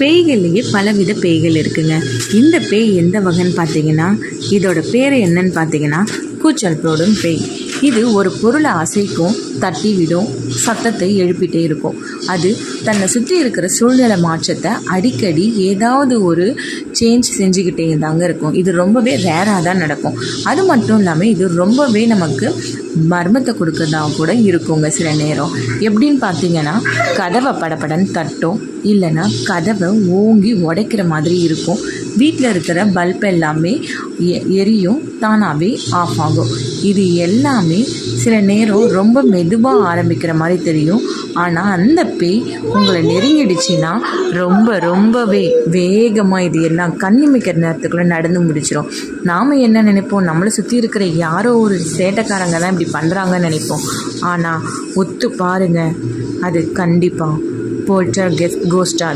பேய்கள்லேயே பலவித பேய்கள் இருக்குங்க. இந்த பேய் எந்த வகைன்னு பார்த்தீங்கன்னா இதோட பேர் என்னன்னு பார்த்தீங்கன்னா கூச்சல் போடும் பேய். இது ஒரு பொருளை அசைக்கும் தட்டி விடும் சத்தத்தை எழுப்பிட்டே இருக்கும். அது தன்னை சுற்றி இருக்கிற சூழ்நிலை மாற்றத்தை அடிக்கடி ஏதாவது ஒரு சேஞ்ச் செஞ்சுக்கிட்டே தாங்க இருக்கும். இது ரொம்பவே ரேராக தான் நடக்கும். அது மட்டும் இல்லாமல் இது ரொம்பவே நமக்கு மர்மத்தை கொடுக்கறதாக கூட இருக்குங்க சில நேரம். எப்படின்னு பார்த்தீங்கன்னா கதவை படப்படன்னு தட்டும் இல்லைன்னா கதவை ஓங்கி உடைக்கிற மாதிரி இருக்கும். வீட்டில் இருக்கிற பல்ப் எல்லாமே எ- எரியும் தானாகவே ஆஃப் ஆகும். இது எல்லாமே சில நேரம் ரொம்ப மெதுவாக ஆரம்பிக்கிற மாதிரி தெரியும். ஆனால் அந்த பேய் உங்களை நெருங்கிடுச்சின்னா ரொம்ப ரொம்பவே வேகமாக இது எல்லாம் கண்ணிமிக்கிற நேரத்துக்குள்ளே நடந்து முடிச்சிடும் நாம் என்ன நினைப்போம்? நம்மளை சுற்றி இருக்கிற யாரோ ஒரு சேட்டைக்காரங்க தான் இப்படி பண்ணுறாங்கன்னு நினைப்போம். ஆனால் ஒத்து பாருங்க அது கண்டிப்பாக poltergeist